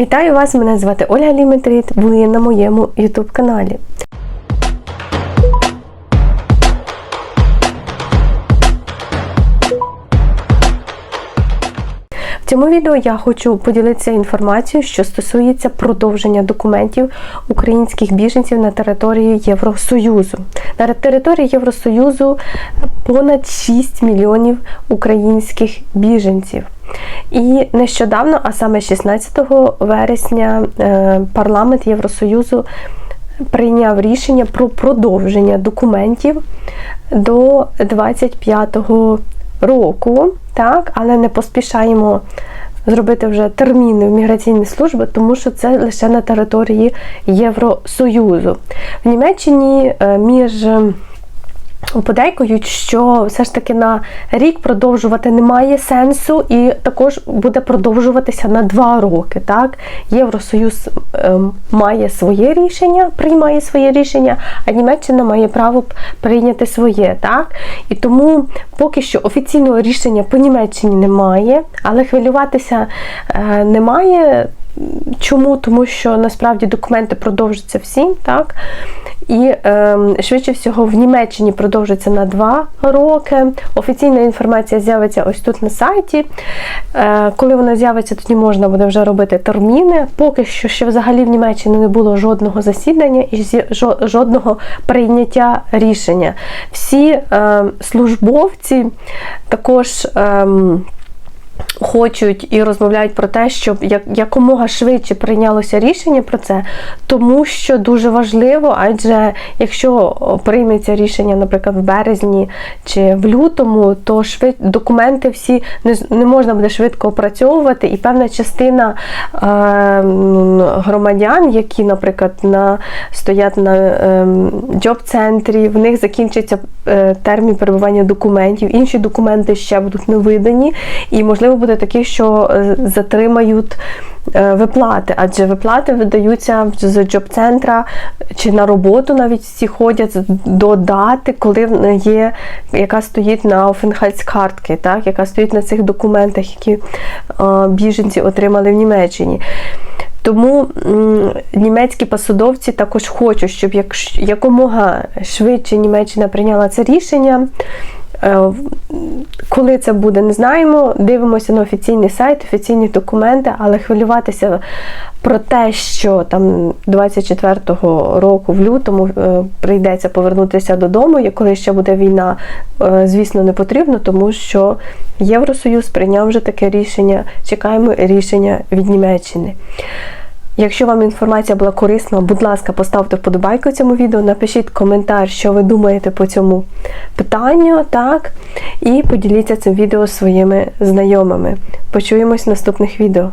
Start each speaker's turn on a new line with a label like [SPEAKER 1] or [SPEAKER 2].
[SPEAKER 1] Вітаю вас! Мене звати Ольга Ліметріт. Ви на моєму YouTube каналі. В цьому відео я хочу поділитися інформацією, що стосується продовження документів українських біженців на території Євросоюзу. На території Євросоюзу понад 6 мільйонів українських біженців. І нещодавно, а саме 16 вересня, е, парламент Євросоюзу прийняв рішення про продовження документів до 25 року, так, але не поспішаємо зробити вже терміни в міграційні служби, тому що це лише на території Євросоюзу. В Німеччині е, між Подейкують, що все ж таки на рік продовжувати немає сенсу, і також буде продовжуватися на два роки. Так? Євросоюз ем, має своє рішення, приймає своє рішення, а Німеччина має право прийняти своє. Так? І тому поки що офіційного рішення по Німеччині немає, але хвилюватися е, немає. Чому? Тому що насправді документи продовжаться всім, так? І е, швидше всього в Німеччині продовжиться на 2 роки. Офіційна інформація з'явиться ось тут на сайті. Е, коли вона з'явиться, тоді можна буде вже робити терміни. Поки що ще взагалі в Німеччині не було жодного засідання і жодного прийняття рішення. Всі е, службовці також. Хочуть і розмовляють про те, щоб як якомога швидше прийнялося рішення про це, тому що дуже важливо, адже якщо прийметься рішення, наприклад, в березні чи в лютому, то швид документи всі не не можна буде швидко опрацьовувати, і певна частина е, громадян, які, наприклад, на стоять на джоб-центрі, в них закінчиться е, термін перебування документів, інші документи ще будуть не видані, і можливо буде такі, що е, затримають е, виплати, адже виплати видаються з джоб-центра чи на роботу навіть всі ходять до дати, коли є, яка стоїть на Офенхальцкартки, так, яка стоїть на цих документах, які е, біженці отримали в Німеччині. Тому німецькі посадовці також хочуть, щоб як, якомога швидше Німеччина прийняла це рішення. Е, коли це буде, не знаємо. Дивимося на офіційний сайт, офіційні документи, але хвилюватися про те, що там 24-го року в лютому е, прийдеться повернутися додому, коли ще буде війна, е, звісно, не потрібно, тому що Євросоюз прийняв вже таке рішення. Чекаємо рішення від Німеччини. Якщо вам інформація була корисна, будь ласка, поставте вподобайку цьому відео, напишіть коментар, що ви думаєте по цьому питанню, так? І поділіться цим відео своїми знайомими. Почуємось в наступних відео.